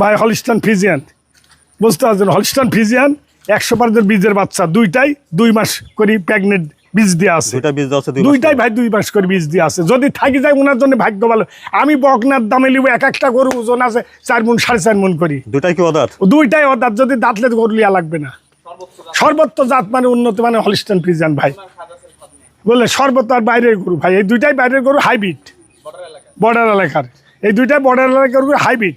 ভাই Holstein Friesian বুঝতে পারছেন হলিস্টান ফিজিয়ান একশো পার্সেন্ট বীজের বাচ্চা। দুইটাই দুই মাস করে প্রেগনেন্ট বীজ দেওয়া আছে দুইটাই ভাই দুই মাস করে বীজ দিয়ে আছে। যদি থাকি যায় ওনার জন্য ভাগ্য ভালো। আমি বকনার দামে নিব এক একটা গরু ওজন আছে চার মন সাড়ে চার মন করি। দুইটাই কি অদার ও দুইটাই অর্থাৎ যদি দাঁতলে গরু লিয়া লাগবে না। সর্বত্র জাত মানে উন্নত মানে হলিস্টান ফিজিয়ান ভাই। বললে সর্বত্র আর বাইরের গরু ভাই এই দুইটাই বাইরের গরু হাইব্রিড। বর্ডার এলাকার। এই দুইটাই বর্ডার এলাকার গরু হাইব্রিড।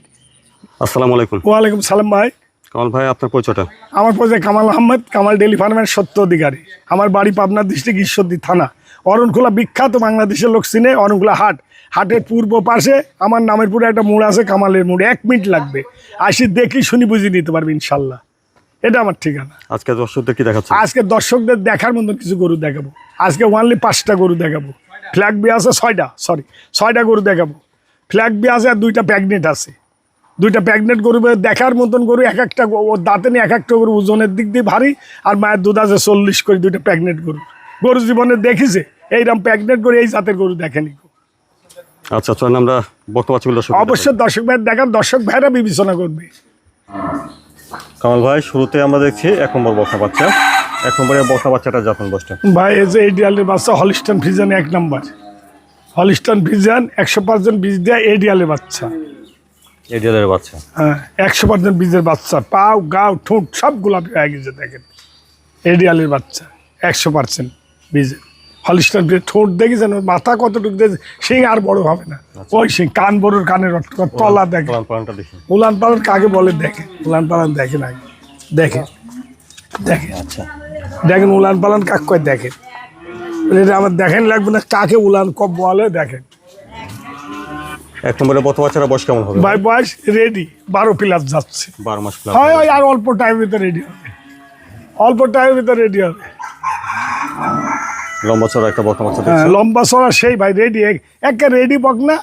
আসসালামু আলাইকুম। ওয়ালাইকুম সালাম ভাই। কামাল ভাই আপনার পরিচয়টা? আমার পরিচয় কামাল আহমেদ কামাল ডেলি ফার্মের সত্য অধিকারী। আমার বাড়ি পাবনা ডিস্ট্রিক্ট ঈশ্বরদী থানা। অরণখোলা বিখ্যাত বাংলাদেশের লোক চিনে অরণখোলা হাট। হাটের পূর্ব পাশে আমার নামের পুরো একটা মোড় আছে কামালের মোড়। এক মিনিট লাগবে। আসি দেখি শুনি বুঝিয়ে নিতে পারবে ইনশাল্লাহ। এটা আমার ঠিকানা। আজকে দর্শকদের কি দেখাচ্ছে আজকে দর্শকদের দেখার মতন কিছু গরু দেখাবো। আজকে ওয়ানলি পাঁচটা গরু দেখাবো। ফ্ল্যাগ বি আছে ছয়টা সরি ছয়টা গরু দেখাবো। ফ্ল্যাগ বি আছে আর দুইটা প্যাগনেট আছে। দুইটা প্যাগনেট গরু দেখার মতন গরু এক একটা ওর দাঁতে নিয়ে এক একটা গরু ওজনের দিক দিয়ে ভারী আর মায়ের দুধ আছে চল্লিশ করে দুইটা প্যাগনেট গরু। গরু জীবনে দেখিছে এইরকম প্যাগনেট গরু এই জাতের গরু দেখেনি আচ্ছা চলেন আমরা বক্তব্য অবশ্যই দর্শক ভাই দেখার দর্শক ভাইরা বিবেচনা করবে। কামাল ভাই শুরুতে আমরা দেখছি এক নম্বর বকনা বাচ্চা। এক নম্বরে বকনা বাচ্চাটা যত্ন বসটা। ভাই এই যে এডিয়ালের বাচ্চা হলিস্টান ফিজান এক নম্বর। হলিস্টান ফিজান একশো পার্সেন্ট বীজ দেয় এডিয়ালের বাচ্চা। এডিএলের বাচ্চা। হ্যাঁ একশো পার্সেন্ট বীজের বাচ্চা পাও গাও ঠোঁট সব গোলাপি হয়ে গেছে দেখেন। এডিয়ালের বাচ্চা একশো পার্সেন্ট বীজের। হলিস্টান বীজের ঠোঁট দেখেছেন ওর মাথা কতটুকু দেখে শিং আর বড় হবে না। ওই শিং কান বড়োর কানের তলা দেখি। উলান পালান কাকে বলে? দেখে। উলান পালান দেখে না দেখে। দেখে। আচ্ছা। দেখেন উলান পালান কাক কয় দেখেন এটা আমার দেখেন লাগবে না কাকে উলান কব বলে দেখেন। এক নম্বরে বকনা বাচ্চাটা বয়স কেমন হবে? ভাই বয়স রেডি বারো প্লাস যাচ্ছে। বারো মাস প্লাস হয় হয় আর অল্প টাইমের ভিতরে রেডি হবে। অল্প টাইমের ভিতরে রেডি হবে। লম্বা চড়া একটা বকনা বাচ্চা হ্যাঁ লম্বা সরা সেই ভাই রেডি একে রেডি বক না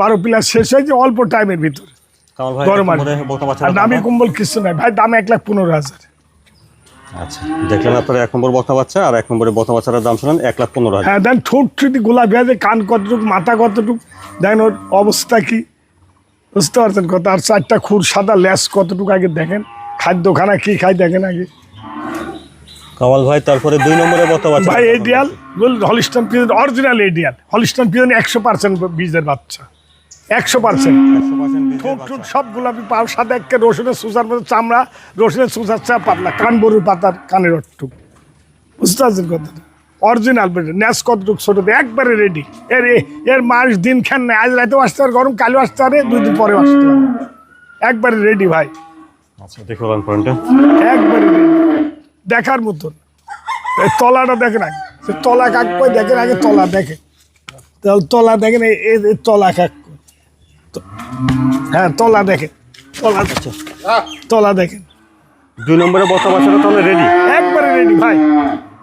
বারো প্লাস শেষ হয়েছে অল্প টাইমের ভিতরে। গরম দামি কম্বল কিছু নাই। ভাই দাম এক লাখ পনেরো হাজার। আচ্ছা দেখলেন আপনারা এক নম্বর বকনা বাচ্চা আর এক নম্বরে বকনা বাচ্চাটার দাম শুনেন এক লাখ পনেরো হাজার। হ্যাঁ দেন ঠোঁট গোলাপি আছে কান কতটুকু মাথা কতটুকু দেখেন ওর অবস্থা কি? বুঝতে পারছেন কত আর চারটা খুর সাদা ল্যাস কতটুকু আগে দেখেন? খাদ্যখানা কি খাই দেখেন আগে। কামাল ভাই তারপরে দুই নম্বরে বাচ্চা ভাই এডিয়াল বল Holstein Friesian original ideal. Holstein Friesian একশো পার্সেন্ট বীজের বাচ্চা। একশো পার্সেন্ট ঠোঁট ঠোঁট সব গোলাপি পাও সাদা একে রসুনের সুসার মতো চামড়া রসুনের সুসার চা পাতলা কান বরুর পাতার কানের অট্টুক বুঝতে পারছেন কথাটা? অরিজিনাল ন্যাস কতটুক ছোট একবারে রেডি এর এর মাস দিন খান নাই আজ রাতেও আসতে পারে গরম কালও আসতে পারে দুই দিন পরেও আসতে পারে। একবারে রেডি ভাই। আচ্ছা দেখে একবারে রেডি দেখার মতন। তলাটা দেখেন আগে। তলা কাক কই দেখেন আগে তলা দেখে। তলা দেখেন এই- তলা কাক হ্যাঁ তলা দেখেন তলা দেখেন তলা দেখেন। দুই নম্বরে বাচ্চাটা তাহলে রেডি একবারে রেডি ভাই।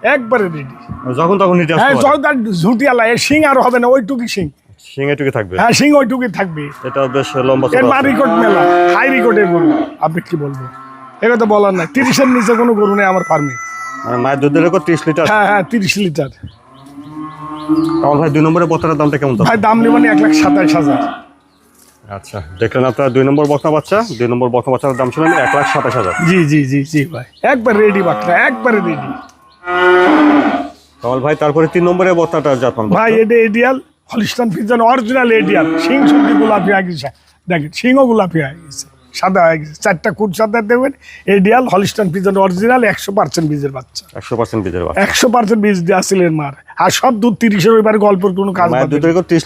একবারে রেডি যখন তখন নিতে হ্যাঁ। জয়দার ঝুটিয়ালা এর শিং আর হবে না ওইটুকি শিং। শিঙে টুকে থাকবে। হ্যাঁ শিং ওইটুকুই থাকবে। এটা বেশ লম্বা এর মা রেকর্ড মেলা হাই রেকর্ডের গরু আপনি কি বলব এটা তো বলার নাই। তিরিশের নিচে কোনো গরু নেই আমার ফার্মে মানে মায়ের দুধের রেকর্ড ত্রিশ লিটার হ্যাঁ হ্যাঁ তিরিশ লিটার কামাল ভাই দুই নম্বরে বকনার দামটা কেমন ভাই দাম নেবেন এক লাখ সাতাইশ হাজার। আচ্ছা দেখলেন আপনারা দুই নম্বর বকনা বাচ্চা? দুই নম্বর বকনা বাচ্চার দাম শুনেন এক লাখ সাতাশ হাজার। জি জি জি জি ভাই। একবার রেডি বাচ্চা একবারে রেডি কামাল ভাই তারপরে তিন নম্বরে বকনাটা জাতমান ভাই এটা ideal Holstein Friesian original ideal. Singh শুনতে গোলাপি হয়ে গেছে। দেখেন সিংও গোলাপি হয়ে গেছে সাদা হয়ে গেছে। চারটা কুট সাদা দেবেন এডিয়াল হলিস্টান ফিজান অরিজিনাল একশো পার্সেন্ট বীজের বাচ্চা। একশো পার্সেন্ট বীজের বাচ্চা। একশো পার্সেন্ট বীজ দেওয়া ছিলেন মার। আর সব দুধ তিরিশের এবার গল্পের কোনো কাজ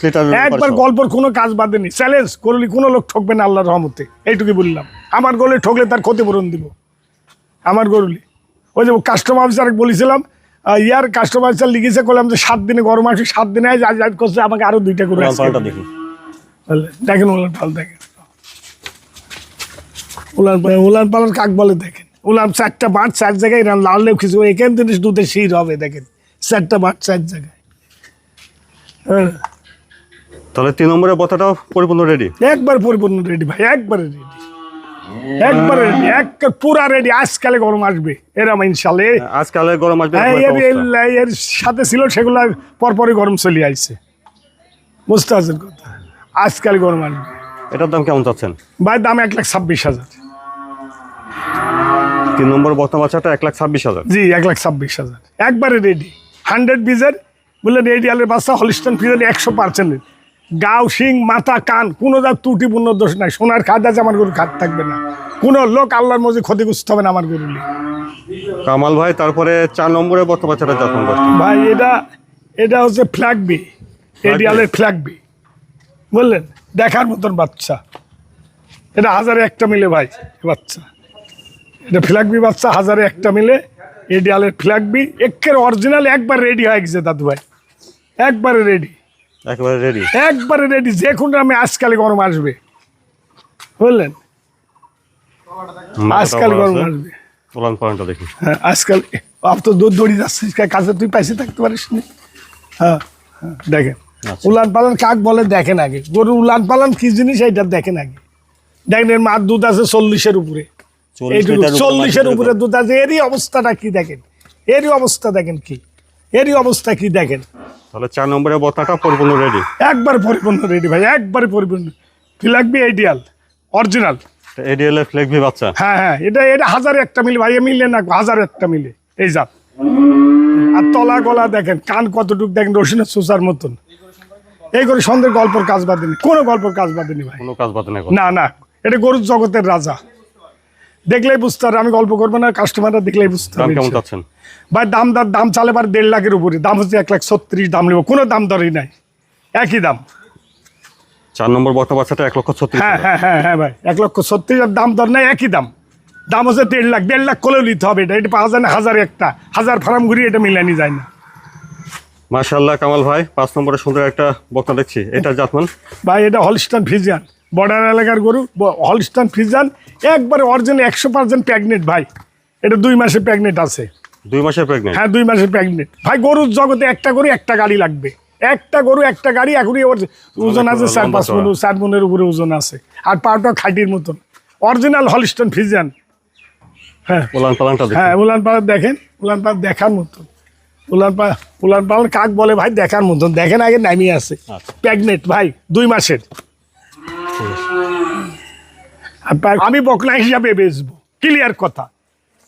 লিটার একবার গল্পের কোনো কাজ বাদেনি চ্যালেঞ্জ করলি কোনো লোক ঠকবে না আল্লাহর রহমতে। এইটুকুই বললাম। আমার গলে ঠকলে তার ক্ষতিপূরণ দিব। আমার গরুলি। ওই যে কাস্টমার অফিসার বলেছিলাম ইয়ার কাস্টমার অফিসার লিখেছে করলাম যে সাত দিনে গরম আসে সাত দিনে আজ আজ করছে আমাকে আরও দুইটা করে দেখি। দেখেন উলান পাল দেখেন। উলান পাল উলান পালন কাক বলে দেখেন। উলান চারটা মাঠ চার জায়গায় লাল কিছু এখান থেকে দুধে শির হবে দেখেন। চারটা মাঠ চার জায়গায়। হ্যাঁ। তাহলে তিন নম্বরের কথাটাও পরিপূর্ণ রেডি একবার পরিপূর্ণ রেডি ভাই একবারে রেডি একবারে রেডি এক পুরা রেডি আজকালে গরম আসবে। এরম ইনশাল্লাহ। আজকালে গরম আসবে হ্যাঁ, এর একটা অবস্থা। এর- এর সাথে ছিল সেগুলো পরপরই গরম চলে আইছে। বুঝতে পারছেন কথা। আজকাল গরম আসবে। এটার দাম কেমন চাচ্ছেন? ভাই দাম এক লাখ ছাব্বিশ হাজার। তিন নম্বর বাচ্চাটা এক লাখ ছাব্বিশ হাজার। জি এক লাখ ছাব্বিশ হাজার। একবারে রেডি হান্ড্রেড বিজের বলে রেডিয়ালের বাচ্চা হলিস্টন ফিজের একশো পার্সেন্টের গাও শিং মাথা কান কোনো যা ত্রুটিপূর্ণ দোষ নাই। সোনার খাদ আছে আমার গরু খাদ থাকবে না। কোনো লোক আল্লাহর মধ্যে ক্ষতিগ্রস্ত হবে না আমার গরু কামাল ভাই তারপরে চার নম্বরে বকনা বাচ্চাটা জাতমান বয়সটা ভাই এটা এটা হচ্ছে ফ্ল্যাগ বি এডিয়ালের ফ্ল্যাগ বি বললেন দেখার মতন বাচ্চা। এটা হাজারে একটা মিলে ভাই বাচ্চা। এটা ফ্ল্যাগ বি বাচ্চা হাজারে একটা মিলে এডিয়ালের ফ্ল্যাগ বি একের অরিজিনাল একবার রেডি হয়ে গেছে দাদু ভাই। একবারে রেডি একেবারে রেডি একবারে রেডি যে কোনো আমি আজকালে গরম আসবে। বুঝলেন? আজকাল গরম আসবে। উলান পয়েন্টটা দেখি। হ্যাঁ আজকাল আপ তো দৌড় দৌড়ি যাচ্ছিস তুই থাকতে পারিস না। হ্যাঁ হ্যাঁ, দেখেন। আচ্ছা। উলান পালন কাক বলে দেখেন আগে। গরু উলান পালন কি জিনিস এইটা দেখেন আগে। দেখেন এর মার দুধ আছে চল্লিশের উপরে। চল্লিশের উপরে দুধ আছে। এরই অবস্থাটা কি দেখেন? এরই অবস্থা দেখেন কি? এরই অবস্থা কি দেখেন? তাহলে চার নম্বরের বকনাটা পরিপূর্ণ রেডি একবার পরিপূর্ণ রেডি ভাই একবারে পরিপূর্ণ। কি লাগবে আইডিয়াল অরিজিনাল এডিএল এর ফ্লেগভি বাচ্চা। হ্যাঁ হ্যাঁ এটা এটা হাজারে একটা মিলে ভাই মিলে না হাজার একটা মিলে। এই জাত আর তলা গলা দেখেন কান কতটুক দেখেন রসুনের সুসার মতন। এই করে সন্ধ্যের গল্পের কাজ বাদেনি কোনো গল্পের কাজ বাদেনি ভাই। কোনো কাজ বাদ না না না এটা গরুর জগতের রাজা। দেখলেই বুঝতে পারে আমি গল্প করব না কাস্টমাররা দেখলেই বুঝতে কেমন চাচ্ছেন? ভাই দাম দাম দাম চালে বার দেড় লাখের উপরে। দাম হচ্ছে এক লাখ ছত্রিশ দাম নেব। কোনো দাম দরই নাই। একই দাম। চার নম্বর বকনা বাচ্চাটা এক লক্ষ ছত্রিশ হ্যাঁ হ্যাঁ হ্যাঁ হ্যাঁ ভাই এক লক্ষ ছত্রিশ আর দাম দর নাই একই দাম। দাম হচ্ছে দেড় লাখ দেড় লাখ কলেও নিতে হবে এটা। এটা পাওয়া যায় না হাজার একটা হাজার ফার্ম ঘুরিয়ে এটা মিলানি যায় না। মাশাআল্লাহ কামাল ভাই পাঁচ নম্বরে সুন্দর একটা বকনা দেখছি। এটা জাতমান? ভাই এটা হলস্টান ফিজিয়ান বর্ডার এলাকার গরু হলস্টান ফিজিয়ান একবারে অরিজিনাল একশো পার্সেন্ট প্রেগনেন্ট ভাই। এটা দুই মাসে প্রেগনেন্ট আছে। দুই মাসের প্রেগনেন্ট হ্যাঁ দুই মাসে প্রেগনেন্ট ভাই গরুর জগতে একটা গরু একটা গাড়ি লাগবে। একটা গরু একটা গাড়ি এখনই ওর ওজন আছে চার পাঁচ মন চার মনের উপরে ওজন আছে। আর পাউটা খাটির মতন। অরিজিনাল হলিস্টন ফিজিয়ান হ্যাঁ। উলান পালানটা হ্যাঁ উলান দেখেন। উলান দেখার মতন। উলান উলান কাক বলে ভাই? দেখার মতন। দেখেন আগে নামিয়ে আছে। আচ্ছা। প্রেগনেন্ট ভাই দুই মাসের। আমি বকনা হিসাবে বেচবো। ক্লিয়ার কথা।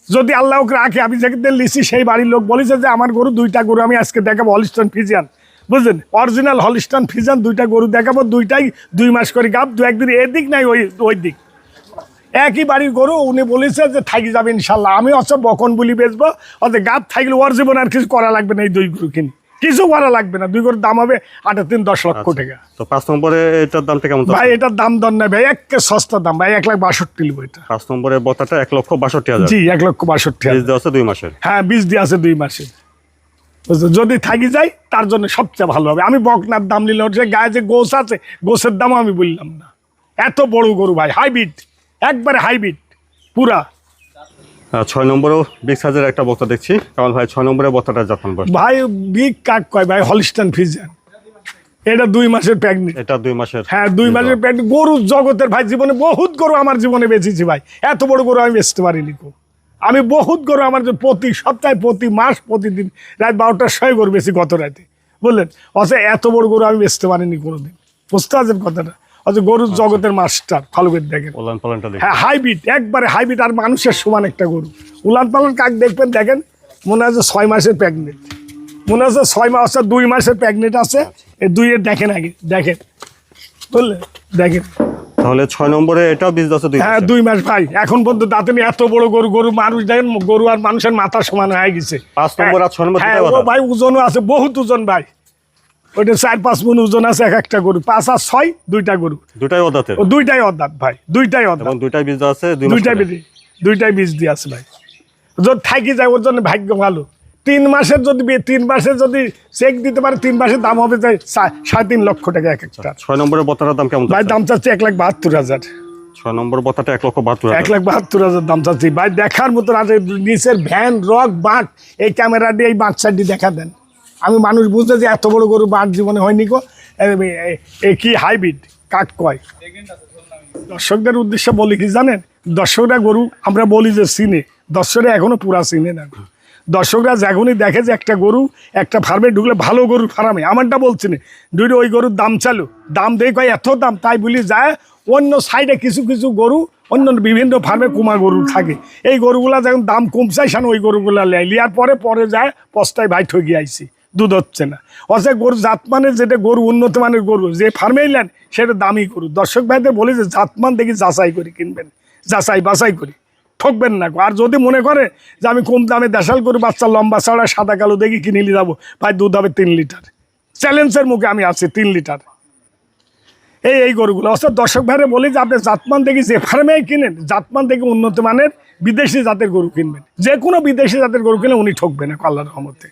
যদি আল্লাহ ওকে রাখে, আমি যে লিসি, সেই বাড়ির লোক বলেছে যে, আমার গরু দুইটা গরু, আমি আজকে দেখাবো হলিস্টন ফিজিয়ান বুঝলেন? অরিজিনাল হলিস্টন ফিজিয়ান দুইটা গরু দেখাবো, দুইটাই দুই মাস করে গাব, দু একদিন এদিক নাই, ওই ওই দিক। একই বাড়ির গরু, উনি বলেছে যে, থাকি যাবে ইনশাল্লাহ। আমি অসব বকন বলি বেচবো অত গাপ থাকলে ওর জীবন আর কিছু করা লাগবে না এই দুই গরু কিনে। কিছু করা লাগবে না। দুই গরুর দাম হবে আট তিন দশ লক্ষ টাকা। তো পাঁচ নম্বরে এটার দামটা কেমন ভাই এটার দাম দর নাই ভাই একে সস্তা দাম। ভাই এক লাখ বাষট্টি লিবো এটা। পাঁচ নম্বরের বতাটা এক লক্ষ বাষট্টি হাজার। জি এক লক্ষ বাষট্টি হাজার। আছে দুই মাসের। হ্যাঁ বীজ দিয়ে আছে দুই মাসের। যদি থাকি যায় তার জন্য সবচেয়ে ভালো হবে। আমি বকনার দাম নিলাম যে গায়ে যে গোস আছে গোসের দামও আমি বললাম না। এত বড় গরু ভাই হাইব্রিড। একবারে হাইব্রিড পুরা। ছয় নম্বরেও বিগ সাইজের একটা বক্তা দেখছি। কামাল ভাই ছয় নম্বরের বক্তাটা জাতমান বয়স ভাই বিগ কাক কয় ভাই? হলিস্টান ফিজিয়ান এটা দুই মাসের প্রেগনেন্ট এটা দুই মাসের হ্যাঁ দুই মাসের প্রেগনেন্ট গরুর জগতের ভাই জীবনে বহুত গরু আমার জীবনে বেঁচেছি ভাই। এত বড় গরু আমি বেচতে পারিনি কো। আমি বহুত গরু আমার প্রতি সপ্তাহে প্রতি মাস প্রতিদিন রাত বারোটার সময় গরু বেশি গত রাতে। বুঝলেন? অথচ এত বড় গরু আমি বেচতে পারিনি কোনোদিন। বুঝতে পারছেন কথাটা। অথচ গরুর জগতের মাস্টার ভালো করে দেখেন। উলান পালানটা দেখি হ্যাঁ হাইব্রিড একবারে হাইব্রিড আর মানুষের সমান একটা গরু। উলান পালন কাক দেখবেন? দেখেন মনে হচ্ছে ছয় মাসের প্রেগনেন্ট মনে হচ্ছে ছয় মাস দুই মাসের প্রেগনেন্ট আছে। এই দুইয়ের দেখেন আগে দেখেন। বুঝলেন দেখেন। তাহলে ছয় নম্বরে এটাও বীজ আছে দুই হ্যাঁ দুই মাস ভাই এখন পর্যন্ত দাঁতনি এত বড় গরু গরু মানুষ দেখেন গরু আর মানুষের মাথা সমান হয়ে গেছে। পাঁচ নম্বর আর ছয় নম্বর হ্যাঁ। ভাই ওজনও আছে বহুত ওজন ভাই। ওইটা চার পাঁচ মন ওজন আছে এক একটা গরু। পাঁচ আর ছয় দুইটা গরু। দুটাই ওদাতের ও দুইটাই অর্ধাৎ ভাই দুইটাই এবং দুইটাই বীজ আছে দুইটাই। বীজ দুইটাই বীজ দিয়ে আছে ভাই। যদি থাকি যায় ওর জন্য ভাগ্য ভালো। তিন মাসের যদি তিন মাসের যদি চেক দিতে পারে তিন মাসের দাম হবে সা- সাড়ে তিন লক্ষ টাকা এক একটা। ছয় নম্বরের বত্তাটার দাম কেমন ভাই দাম চাচ্ছে এক লাখ বাহাত্তর হাজার। ছয় নম্বর বত্তাটা এক লক্ষ বাহাত্তর এক লাখ বাহাত্তর হাজার দাম চাচ্ছি। ভাই দেখার মতো আছে নিচের ভ্যান রক বাঁট এই ক্যামেরা দিয়ে এই বাচ্চাটি দেখা দেন। আমি মানুষ বুঝতে যে এত বড় গরু বাঁট জীবনে হয়নি গো। কি হাইব্রিড? কাক কয়? দর্শকদের উদ্দেশ্যে বলি কি জানেন? দর্শকরা গরু আমরা বলি যে সিনে দর্শকরা এখনও পুরা সিনে না দর্শকরা যখনই দেখে যে একটা গরু একটা ফার্মে ঢুকলে ভালো গরুর ফার্মে, আমারটা বলছি না। দুইটা ওই গরুর দাম চালু। দাম দিয়ে কয়, এত দাম? তাই বলি যায় অন্য সাইডে কিছু কিছু গরু, অন্য বিভিন্ন ফার্মে কুমা গরু থাকে। এই গরুগুলা যখন দাম কমছাই সান ওই গরুগুলা লেয় লিয়ার পরে পরে যায় পস্তায় ভাই ঠকি আইছি। দুধ হচ্ছে না। অথচ গরু জাত জাতমানের যেটা গরু, উন্নত মানের গরু, যে ফার্মে নেন সেটা দামি গরু। দর্শক ভাইদের বলি যে জাতমান দেখি যাচাই করে কিনবেন। যাচাই বাছাই করি। ঠকবেন না। আর যদি মনে করে যে আমি কম দামে দেশাল গরু, বাচ্চা লম্বা চড়া সাদা কালো দেখি কিনে নিয়ে যাব, ভাই দুধ হবে তিন লিটার। চ্যালেঞ্জের মুখে আমি আছি তিন লিটার। এই এই গরুগুলো। অর্থাৎ দর্শক ভাইরে বলি যে আপনি জাতমান দেখি যে ফার্মেই কিনেন জাতমান দেখে উন্নত মানের বিদেশি জাতের গরু কিনবেন। যে কোনো বিদেশি জাতের গরু কিনে উনি ঠকবেন না, আল্লাহর রহমতে।